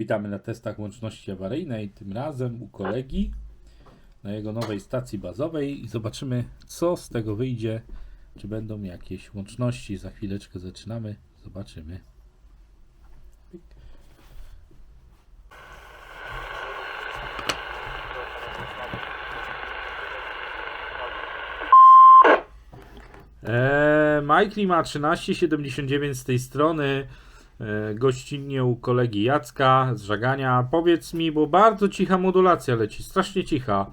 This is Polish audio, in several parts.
Witamy na testach łączności awaryjnej, tym razem u kolegi na jego nowej stacji bazowej i zobaczymy co z tego wyjdzie, czy będą jakieś łączności. Za chwileczkę zaczynamy, zobaczymy. Eee, ma 13,79 z tej strony. E, gościnnie u kolegi Jacka z żagania. Powiedz mi, bo bardzo cicha modulacja leci, strasznie cicha.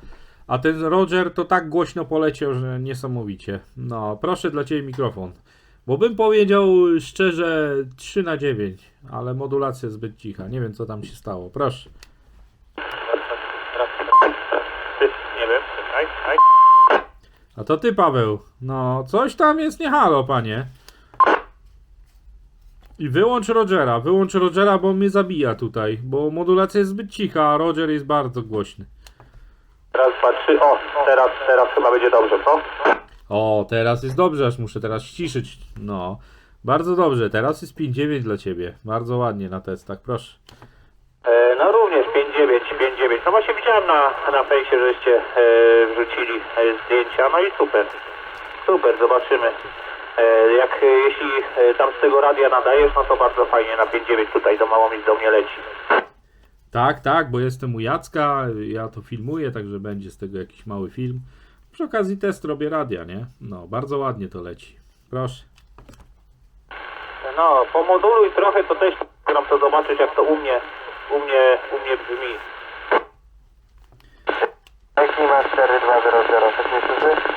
A ten Roger to tak głośno poleciał, że niesamowicie. No, proszę dla ciebie mikrofon. Bo bym powiedział szczerze 3 na 9, ale modulacja zbyt cicha. Nie wiem co tam się stało. Proszę. Nie wiem. A to ty, Paweł. No, coś tam jest nie halo, panie. I wyłącz Rogera, wyłącz Rogera, bo mnie zabija tutaj, bo modulacja jest zbyt cicha, a Roger jest bardzo głośny. Raz, dwa, trzy. O, teraz, teraz chyba będzie dobrze, co? O, teraz jest dobrze, aż muszę teraz ściszyć. No, bardzo dobrze, teraz jest 5-9 dla ciebie. Bardzo ładnie na testach, proszę. E, no również 5-9, 5-9. No właśnie widziałem na, na fejsie, żeście e, wrzucili e, zdjęcia, no i super. Super, zobaczymy. E, jak e, jeśli e, tam z tego radia nadajesz, no to bardzo fajnie na 5-9 tutaj do Małomic do mnie leci. Tak, tak, bo jestem u Jacka, ja to filmuję, także będzie z tego jakiś mały film. Przy okazji test robię radia, nie? No, bardzo ładnie to leci. Proszę. No, pomoduluj trochę, to też gram to zobaczyć jak to u mnie, u mnie, u mnie brzmi. Klima 4200, tak nie słyszy?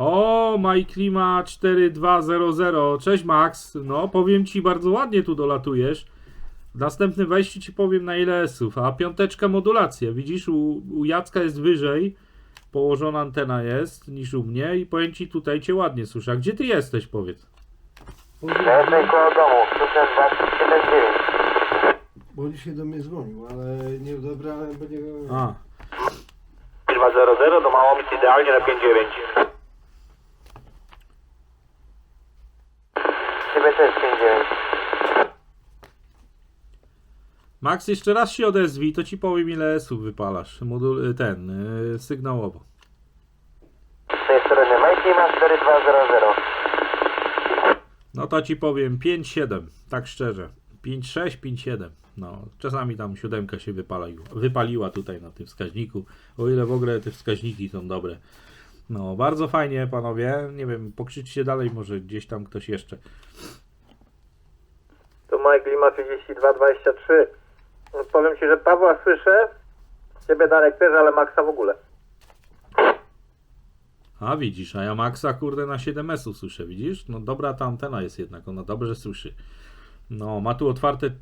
O, MyKlima 4200. Cześć Max. No, powiem ci, bardzo ładnie tu dolatujesz. W następnym wejściu ci powiem na ile esów. A piąteczka modulacja. Widzisz, u, u Jacka jest wyżej. Położona antena jest niż u mnie i powiem ci tutaj cię ładnie słyszę. A gdzie ty jesteś, powiedz? Jestem koło domu, słyszę 279. Bo dzisiaj do mnie dzwonił, ale nie odebrałem, bo nie wiem. A, 200 do Małomic idealnie na 5-9. Ciebie też 59. Max, jeszcze raz się odezwij, to ci powiem ile esów wypalasz. Modul, ten, yy, sygnałowo. Z tej strony Majklima 4200. No to ci powiem 5-7, tak szczerze. 5-6, 5-7. No, czasami tam siódemka się wypaliła, wypaliła tutaj na tym wskaźniku. O ile w ogóle te wskaźniki są dobre. No, bardzo fajnie, panowie. Nie wiem, pokrzyczcie dalej, może gdzieś tam ktoś jeszcze. Tu Mike Lima 3223. Powiem Ci, że Pawła słyszę, Ciebie Darek też, ale Maxa w ogóle. A widzisz, a ja Maxa kurde na 7S-u słyszę, widzisz? No dobra ta antena jest jednak, ona dobrze słyszy. No, ma tu otwarty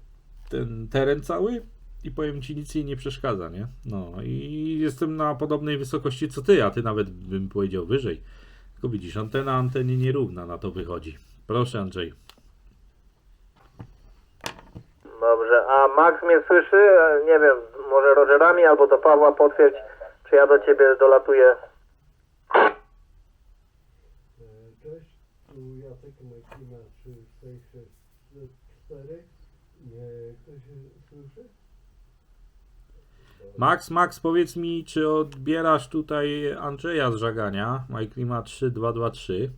ten teren cały i powiem ci, nic jej nie przeszkadza, nie? No i jestem na podobnej wysokości co ty, a ty nawet bym powiedział wyżej. Tylko widzisz, antena antenie nierówna na to wychodzi. Proszę Andrzej. Dobrze, a Max mnie słyszy? E, Nie wiem, może Rogerami albo do Pawła potwierdź, czy ja do Ciebie dolatuję. Cześć, tu Jacek Majkina 3664. Nie, ktoś słyszy? Max, Max, powiedz mi, czy odbierasz tutaj Andrzeja z żagania? MyClima 3223.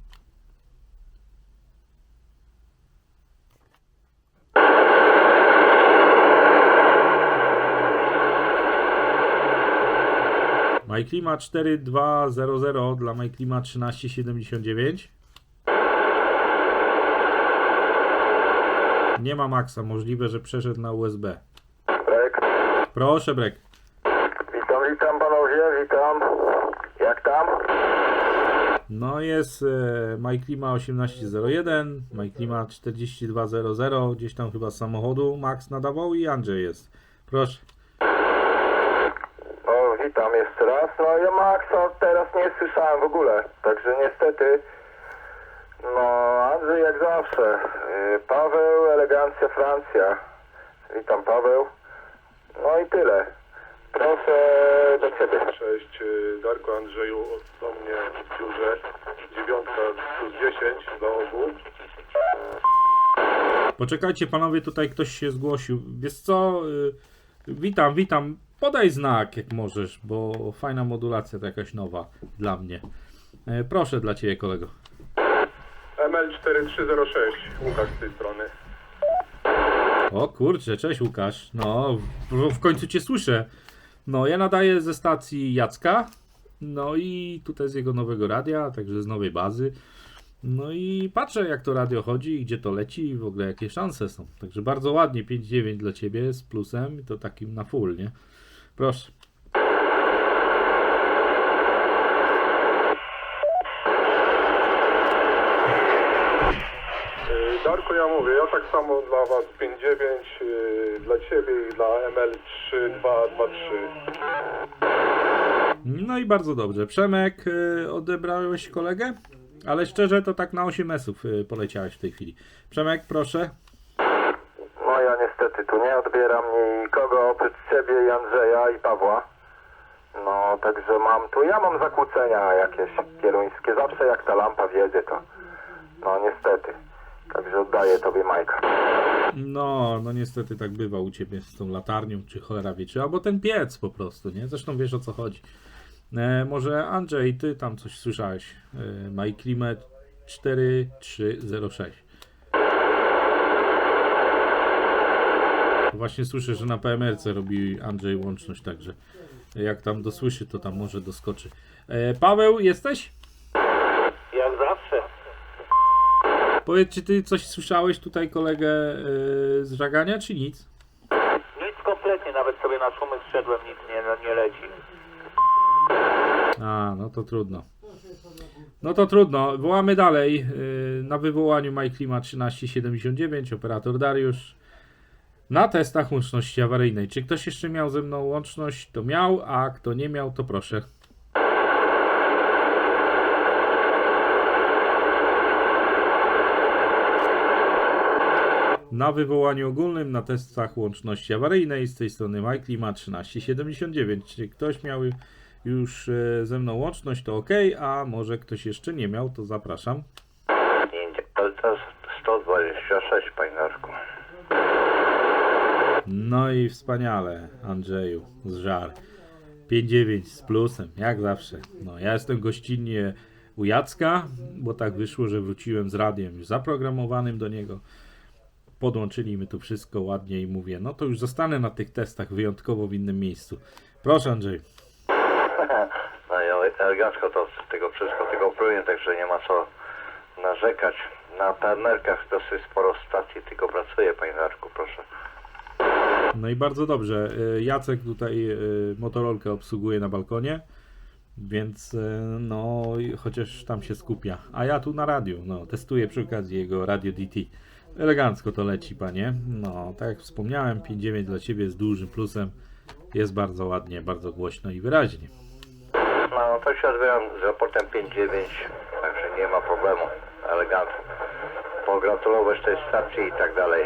MyClima 4200 dla MyClima 1379. Nie ma Maxa, możliwe, że przeszedł na USB. Brek. Proszę, Brek. Witam, witam panowie, witam. Jak tam? No jest e, MyClima 1801, MyClima 4200, gdzieś tam chyba z samochodu Max nadawał i Andrzej jest. Proszę. Jeszcze raz. No ja Maxa teraz nie słyszałem w ogóle, także niestety. No, Andrzej jak zawsze. Yy, Paweł, elegancja Francja. Witam Paweł. No i tyle. Proszę do ciebie. Cześć y, Darku Andrzeju, do mnie w biurze dziewiątka plus 10 dla obu. Poczekajcie panowie, tutaj ktoś się zgłosił. Wiesz co? y, Witam, witam. Podaj znak jak możesz, bo fajna modulacja to jakaś nowa dla mnie. E, Proszę dla ciebie kolego. ML4306, Łukasz z tej strony. O kurczę, cześć Łukasz. No, w, w końcu cię słyszę. No, ja nadaję ze stacji Jacka. No i tutaj z jego nowego radia, także z nowej bazy. No i patrzę jak to radio chodzi, gdzie to leci i w ogóle jakie szanse są. Także bardzo ładnie, 5-9 dla ciebie z plusem i to takim na full, nie? Proszę. Yy, Darku, ja mówię, ja tak samo dla was 59, yy, dla ciebie i dla ML3223. No i bardzo dobrze. Przemek, y, odebrałeś kolegę? Ale szczerze to tak na 8 esów y, poleciałeś w tej chwili. Przemek, proszę. Tu nie odbieram nikogo oprócz ciebie i Andrzeja i Pawła. No także mam tu, ja mam zakłócenia jakieś kieruńskie. Zawsze jak ta lampa wiedzie to, no niestety. Także oddaję tobie Majka. No, no niestety tak bywa u ciebie z tą latarnią, czy cholera wie, czy albo ten piec po prostu, nie? Zresztą wiesz o co chodzi. E, może Andrzej, ty tam coś słyszałeś. E, MyClimate 4306. Właśnie słyszę, że na PMRC robi Andrzej łączność, także jak tam dosłyszy, to tam może doskoczy. E, Paweł, jesteś? Jak zawsze. Powiedz, czy ty coś słyszałeś tutaj kolegę e, z żagania, czy nic? Nic kompletnie, nawet sobie na szumy zszedłem, nic nie, nie leci. A, no to trudno. No to trudno. Wołamy dalej. Yy, Na wywołaniu MyClima 1379, operator Dariusz. Na testach łączności awaryjnej. Czy ktoś jeszcze miał ze mną łączność? To miał, a kto nie miał, to proszę. Na wywołaniu ogólnym na testach łączności awaryjnej z tej strony MyClima 1379. Czy ktoś miał już e, ze mną łączność, to ok, a może ktoś jeszcze nie miał, to zapraszam. Delta 126, panie. No i wspaniale, Andrzeju, z żar. 5-9 z plusem, jak zawsze. No, ja jestem gościnnie u Jacka, bo tak wyszło, że wróciłem z radiem już zaprogramowanym do niego. Podłączyli mi tu wszystko ładnie i mówię, no to już zostanę na tych testach wyjątkowo w innym miejscu. Proszę Andrzej. No ja elegancko to z tego wszystko tego próbuję, także nie ma co narzekać. Na partnerkach dosyć sporo stacji tylko pracuje, panie Darku, proszę. No i bardzo dobrze. Y, Jacek tutaj y, motorolkę obsługuje na balkonie, więc y, no chociaż tam się skupia. A ja tu na radiu, no testuję przy okazji jego Radio DT. Elegancko to leci, panie. No, tak jak wspomniałem, 5.9 dla ciebie z dużym plusem. Jest bardzo ładnie, bardzo głośno i wyraźnie. No to się odbieram z raportem 5.9, także nie ma problemu. Elegancko. Pogratulować tej stacji i tak dalej.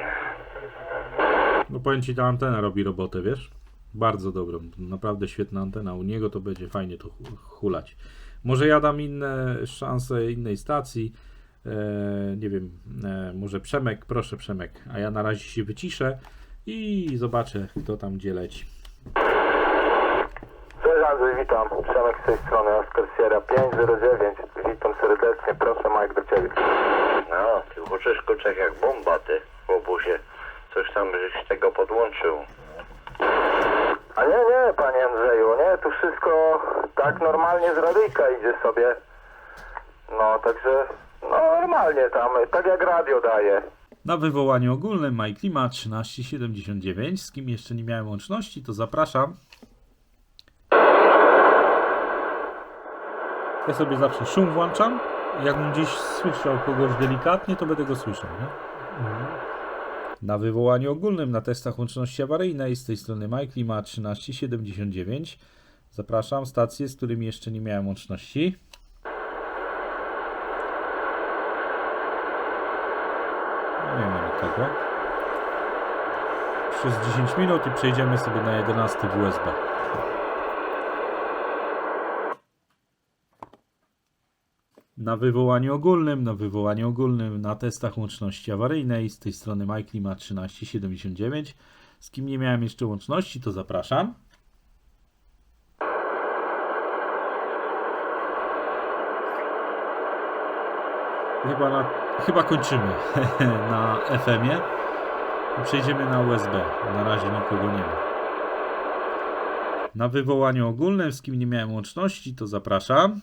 No powiem ci, ta antena robi robotę, wiesz? Bardzo dobrą, naprawdę świetna antena. U niego to będzie fajnie to hu- hulać. Może ja dam inne szanse innej stacji. E, nie wiem, e, może Przemek, proszę Przemek. A ja na razie się wyciszę i zobaczę, kto tam gdzie leci. Cześć Andrzej, witam. Przemek z tej strony, Oscar Sierra 509. Witam serdecznie, proszę Mike do Ciebie. No, ty uczysz kurczak jak bomba, ty. Tam żeś tego podłączył. A nie, nie, panie Andrzeju, nie, tu wszystko tak normalnie z radyjka idzie sobie. No, także, no normalnie tam, tak jak radio daje. Na wywołaniu ogólnym MyClima 1379. Z kim jeszcze nie miałem łączności, to zapraszam. Ja sobie zawsze szum włączam. Jakbym gdzieś słyszał kogoś delikatnie, to będę go słyszał. Nie? Na wywołaniu ogólnym na testach łączności awaryjnej z tej strony MyClima 1379. Zapraszam stacje, z którymi jeszcze nie miałem łączności. No Nie ma nikogo. Przez 10 minut i przejdziemy sobie na 11 w na wywołaniu ogólnym, na wywołaniu ogólnym, na testach łączności awaryjnej. Z tej strony MyClima 1379. Z kim nie miałem jeszcze łączności, to zapraszam. Chyba, na, chyba kończymy na FM-ie i przejdziemy na USB. Na razie nikogo nie ma. Na wywołaniu ogólnym, z kim nie miałem łączności, to zapraszam.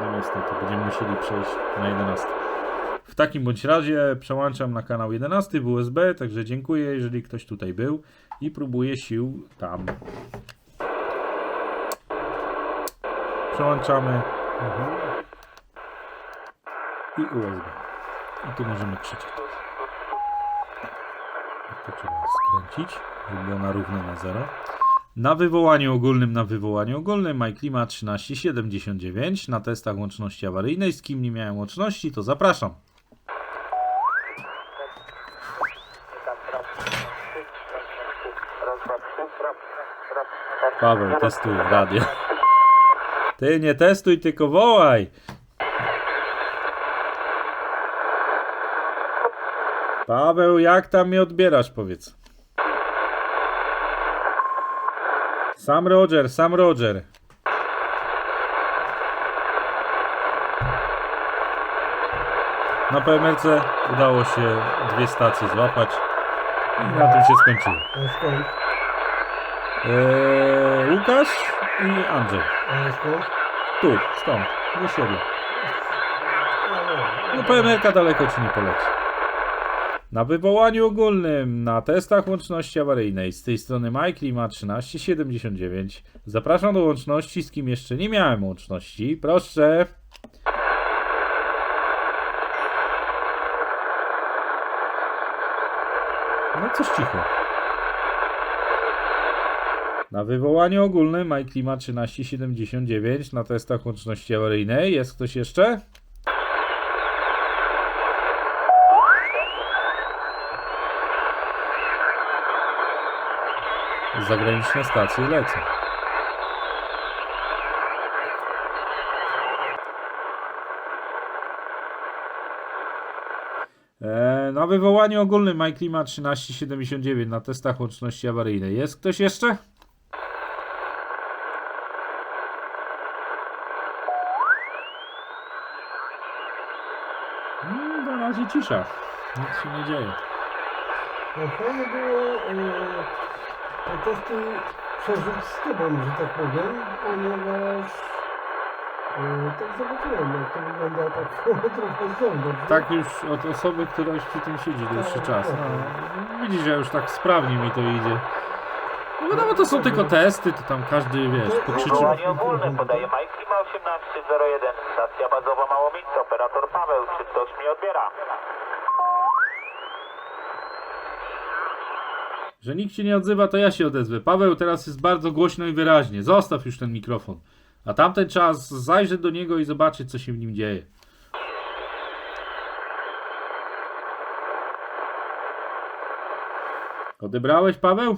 No niestety, będziemy musieli przejść na 11. W takim bądź razie przełączam na kanał 11 w USB, także dziękuję, jeżeli ktoś tutaj był i próbuję sił tam. Przełączamy Mhm. i USB. I tu możemy krzyczeć. To trzeba skręcić, żeby było na równo na 0. Na wywołaniu ogólnym, na wywołaniu ogólnym MyClima 1379 na testach łączności awaryjnej. Z kim nie miałem łączności, to zapraszam. Paweł, testuj radio. Ty nie testuj, tylko wołaj. Paweł, jak tam mnie odbierasz, powiedz. Sam Roger, sam Roger. Na PMRC udało się dwie stacje złapać i na tym się skończyło. Eee, Łukasz i Andrzej. Tu, stąd, do siebie. No PMRK daleko ci nie poleci. Na wywołaniu ogólnym, na testach łączności awaryjnej z tej strony MyClima 1379 zapraszam do łączności z kim jeszcze nie miałem łączności. Proszę. No coś cicho. Na wywołaniu ogólnym MyClima 1379 na testach łączności awaryjnej jest ktoś jeszcze? Zagraniczne stacje lecą. Eee, na wywołaniu ogólnym MyClima 1379 na testach łączności awaryjnej. Jest ktoś jeszcze? Mm, na razie cisza. Nic się nie dzieje. Fajnie było e, te testy przeżyć z tobą, że tak powiem, ponieważ e, tak zobaczyłem, jak to wygląda tak trochę z zewnątrz. Tak już od osoby, która już przy tym siedzi dłuższy czas. No, widzisz, że już tak sprawnie mi to idzie. No wiadomo, to są tylko testy, to tam każdy, wiesz, pokrzyczy. Wywołanie ogólne podaje MyClima 1801, stacja bazowa Małomice, operator Paweł, czy ktoś mnie odbiera? Że nikt się nie odzywa, to ja się odezwę. Paweł, teraz jest bardzo głośno i wyraźnie. Zostaw już ten mikrofon. A tamten czas zajrzę do niego i zobaczyć, co się w nim dzieje. Odebrałeś, Paweł?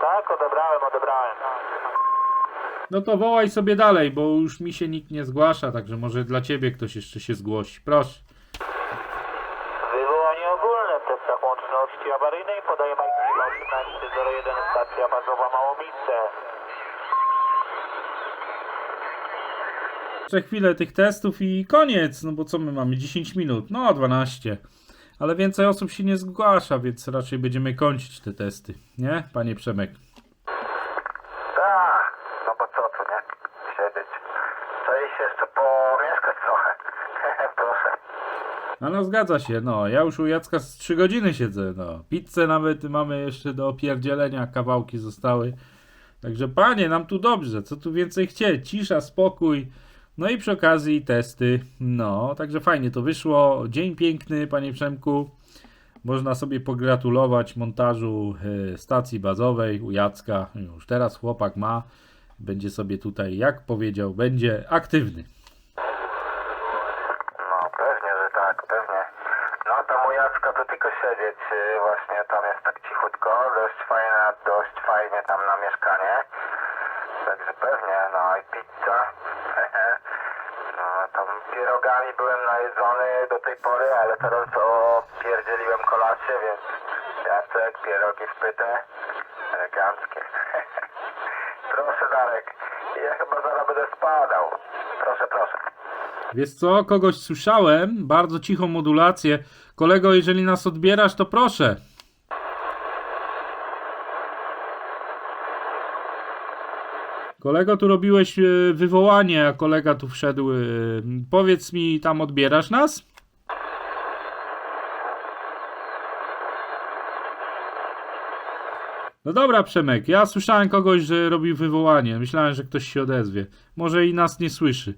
Tak, odebrałem, odebrałem. No to wołaj sobie dalej, bo już mi się nikt nie zgłasza, także może dla ciebie ktoś jeszcze się zgłosi. Proszę. Wywołanie ogólne w testach łączności awaryjnej podaje MyClima 1801, stacja bazowa Małomice. Jeszcze chwilę tych testów i koniec, no bo co my mamy? 10 minut, no 12. Ale więcej osób się nie zgłasza, więc raczej będziemy kończyć te testy, nie? Panie Przemek. Tak, no bo co tu, nie? Siedzieć. Co iść jeszcze pomieszkać trochę. Proszę. No, no zgadza się, no ja już u Jacka z 3 godziny siedzę, no. Pizzę nawet mamy jeszcze do opierdzielenia, kawałki zostały. Także panie, nam tu dobrze, co tu więcej chcieć? Cisza, spokój. No i przy okazji testy. No, także fajnie to wyszło. Dzień piękny, panie Przemku. Można sobie pogratulować montażu e, stacji bazowej u Jacka. Już teraz chłopak ma. Będzie sobie tutaj, jak powiedział, będzie aktywny. No pewnie, że tak, pewnie. No to mój Jacko to tylko siedzieć, y, właśnie tam jest tak cichutko, dość fajne, dość fajnie tam na mieszkanie. Także pewnie, no i pizza. No, tam pierogami byłem najedzony do tej pory, ale teraz opierdzieliłem kolację, więc Jacek, pierogi w pytę, eleganckie. proszę Darek, ja chyba zaraz będę spadał. Proszę, proszę. Wiesz co, kogoś słyszałem, bardzo cichą modulację. Kolego, jeżeli nas odbierasz, to proszę. Kolego, tu robiłeś e, wywołanie, a kolega tu wszedł. e, Powiedz mi, tam odbierasz nas? No dobra, Przemek, ja słyszałem kogoś, że robił wywołanie. Myślałem, że ktoś się odezwie. Może i nas nie słyszy.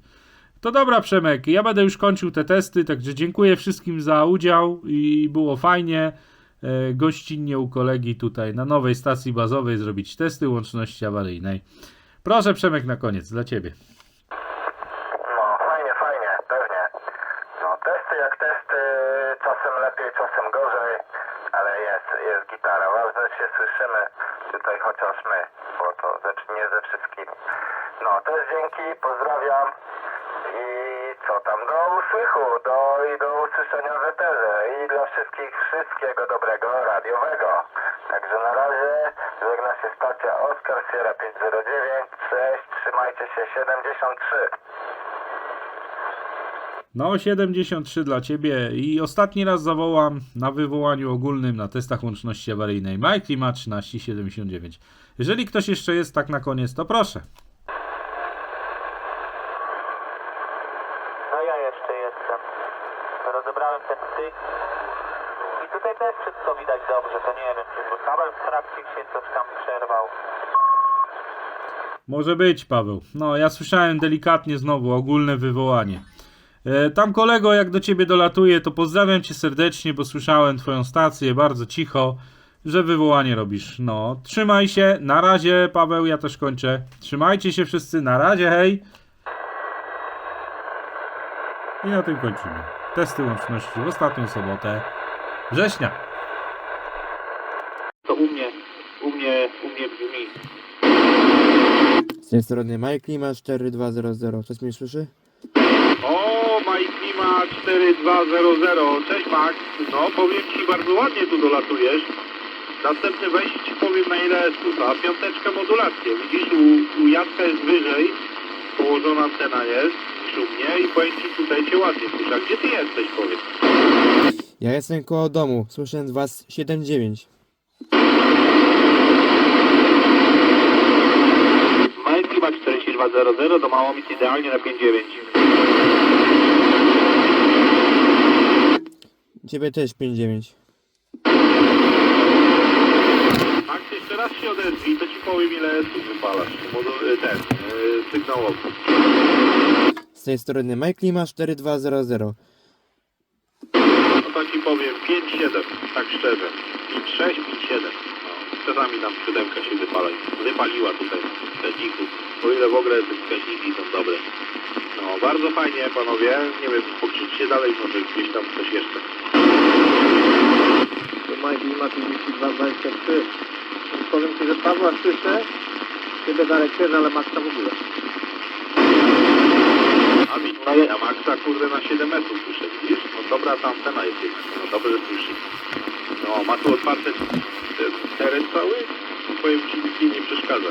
To dobra, Przemek, ja będę już kończył te testy, także dziękuję wszystkim za udział i było fajnie e, gościnnie u kolegi tutaj na nowej stacji bazowej zrobić testy łączności awaryjnej. Proszę, Przemek, na koniec, dla Ciebie. No, fajnie, fajnie, pewnie. No, testy jak testy, czasem lepiej, czasem gorzej, ale jest, jest gitara. Ważne, że się słyszymy tutaj chociaż my, bo to ze, nie ze wszystkimi. No, też dzięki, pozdrawiam i co tam, do usłychu, do, i do i dla wszystkich wszystkiego dobrego radiowego. Także na razie żegna się stacja Oscar Sierra 509, cześć, trzymajcie się, 73. No, 73 dla Ciebie i ostatni raz zawołam na wywołaniu ogólnym na testach łączności awaryjnej Mike Klima 1379. Jeżeli ktoś jeszcze jest tak na koniec, to proszę. No ja jeszcze jestem. Rozebrałem ten styk. I tutaj też wszystko widać dobrze, to nie wiem, czy bo kabel w trakcie się coś tam przerwał. Może być, Paweł. No, ja słyszałem delikatnie znowu ogólne wywołanie. E, tam kolego, jak do ciebie dolatuje, to pozdrawiam cię serdecznie, bo słyszałem twoją stację bardzo cicho, że wywołanie robisz. No, trzymaj się. Na razie, Paweł, ja też kończę. Trzymajcie się wszyscy. Na razie, hej. I na tym kończymy. Testy łączności w ostatnią sobotę września. To u mnie, u mnie, u mnie brzmi. Z tej strony Mike Klima 4200. Coś mnie słyszy? O, Mike Klima 4200. Cześć Max. No, powiem Ci, bardzo ładnie tu dolatujesz. Następny wejście Ci powiem na ile słucha. Piąteczkę modulację. Widzisz, u, u Jacka jest wyżej. Położona antena jest u mnie i powiem Ci, tutaj Cię ładnie słyszę. A gdzie Ty jesteś, powiedz? Ja jestem koło domu. Słyszę was 7-9. 6200 do Małomic idealnie na 59. Ciebie też 59. Tak, jeszcze raz się odezwij, to ci powiem ile tu wypalasz. Modu- e, Ten, e, yy, sygnałowy. Z tej strony Mike Lima 4200. No to ci powiem 5-7, tak szczerze. 5-6, 5-7. Czasami tam siódemka się wypala, wypaliła tutaj w wskaźniku. O ile w ogóle te wskaźniki są dobre. No bardzo fajnie panowie, nie wiem, pokrzyczcie dalej może gdzieś tam coś jeszcze. To Mike Lima 3223. Powiem Ci, że Pawła słyszę, Ciebie Darek też, ale Maxa w ogóle. A mi, no ja Maxa kurde na 7 metrów słyszę, widzisz? No dobra ta antena jest jednak, no dobrze słyszy. No ma tu otwarte teren cały, powiem ci nic mi nie przeszkadza,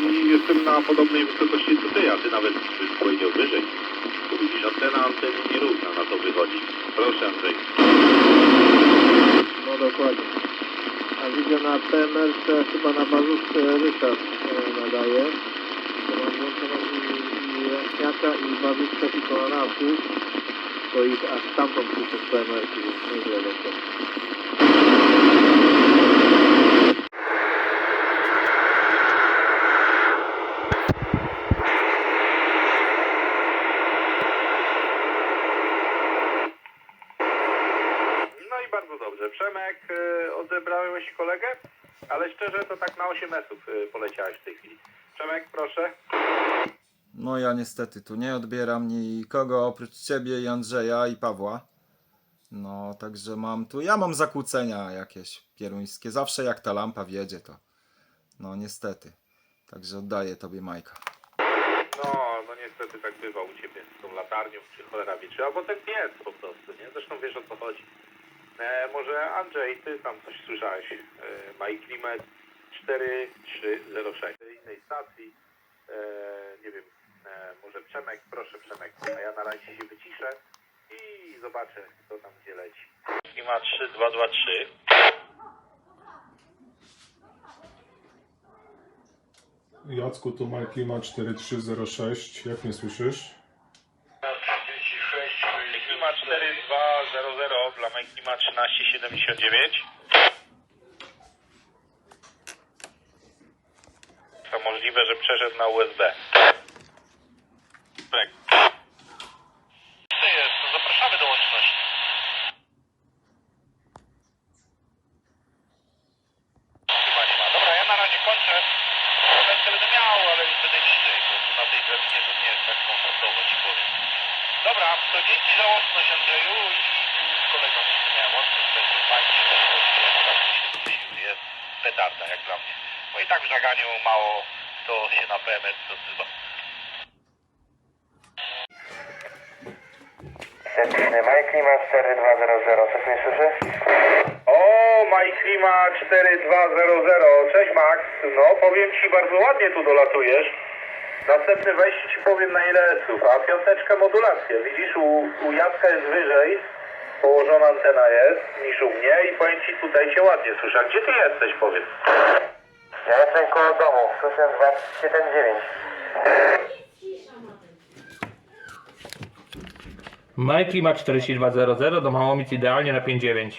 i jestem na podobnej wysokości co ty, a ty nawet byś powiedział wyżej. Tu widzisz, antena anteny nierówna na to wychodzi. Proszę Andrzej. No dokładnie. A widzę na PMR-ce, chyba na bazówce Ryszard e, nadaje. To mam włączoną i, i Jaśniaka i bazówkę tylko na napój. To ich aż stamtąd słyszę z PMR-ki, więc nieźle lecą. No i bardzo dobrze. Przemek, y, odebrałeś kolegę, ale szczerze to tak na 8 mesów y, poleciałeś w tej chwili. Przemek, proszę. No ja niestety tu nie odbieram nikogo oprócz ciebie i Andrzeja i Pawła. No, także mam tu, ja mam zakłócenia jakieś pieruńskie. Zawsze jak ta lampa wiedzie, to no niestety. Także oddaję tobie Majka. No, no niestety tak bywa u ciebie z tą latarnią, czy cholera wie, czy albo ten piec po prostu, nie? Zresztą wiesz o co chodzi. E, może Andrzej, ty tam coś słyszałeś. E, Mike Klimet 4306. Z innej stacji, e, nie wiem, e, może Przemek, proszę Przemek, a ja na razie się wyciszę i zobaczę, co tam gdzie leci. Klima 3223. Jacku, tu Mike Klima 4306. Jak mnie słyszysz? Klima 4200 dla Mike Klima 1379. To możliwe, że przeszedł na USB. Tak. To jest, to zapraszamy do łączności. Chyba nie ma. Dobra, ja na razie kończę. Jeszcze będę miał, ale już będę niżej, bo tu na tej drabinie to nie jest tak komfortowo, ci powiem. Dobra, to dzięki za łączność Andrzeju i tu z kolegą jeszcze miałem łączność, także fajnie, że to tak się zbliżył, jest petarda jak dla mnie. Bo i tak w żaganiu mało to się na PMS odzywa. Mike Klima 4200, coś mnie słyszysz? O, Mike Klima 4200. Cześć Max. No, powiem ci, bardzo ładnie tu dolatujesz. Następne wejście ci powiem na ile esów, a piąteczka modulacja. Widzisz, u, u Jacka jest wyżej, położona antena jest, niż u mnie i powiem ci, tutaj cię ładnie słyszę. A gdzie ty jesteś, powiedz? Ja jestem koło domu, słyszę 279. Mike Klima 4200 do Małomic idealnie na 5.9.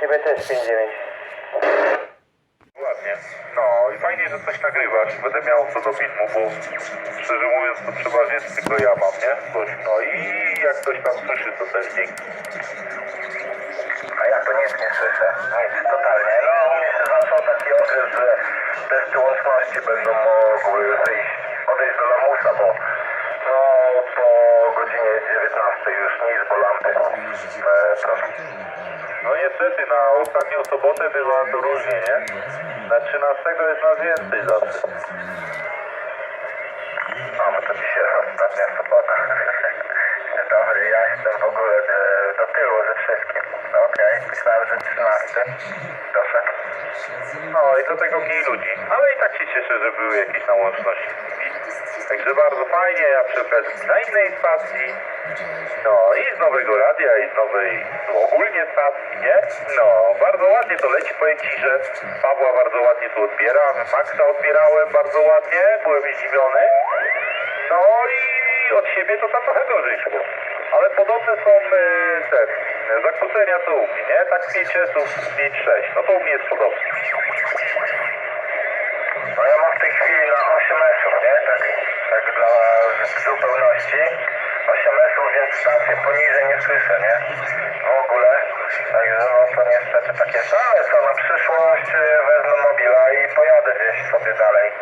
Ciebie też 59. Ładnie. No i fajnie, że coś nagrywasz. Będę miał co do filmu, bo szczerze mówiąc to przeważnie tylko ja mam, nie? Coś. No i jak ktoś tam słyszy, to też dzięki. A ja to nic nie słyszę. Nic totalnie. No u mnie się zaczął taki okres, że testy łączności będą mogły wyjść, odejść do lamusa, bo no po godzinie 19 już nic, bo lampy e, proszę. No niestety, na ostatnią sobotę bywa to różnie, nie? Na 13 jest nas więcej zawsze. Mamy to dzisiaj ostatnia sobota. Dobry, ja jestem w ogóle e, do tyłu ze wszystkim. Okej, myślałem, że 13. Proszę. No i do tego mniej ludzi. Ale i tak się cieszę, że były jakieś na łączności. Także bardzo fajnie, ja przy okazji na innej stacji. No i z nowego radia, i z nowej no, ogólnie stacji, nie? No, bardzo ładnie to leci, powiem Ci, że Pawła bardzo ładnie tu odbieram, Maxa odbierałem bardzo ładnie, byłem zdziwiony. No i od siebie to tam trochę gorzej szło. Ale podobne są e, te e, zakłócenia co u mnie, nie? Tak 5 esów, 5-6. No to u mnie jest podobnie. No ja mam w tej chwili na 8 mesów, nie? zupełności SMS-ów, więc stacje poniżej nie słyszę, nie? W ogóle. Także no to niestety takie same, co na przyszłość wezmę mobila i pojadę gdzieś sobie dalej.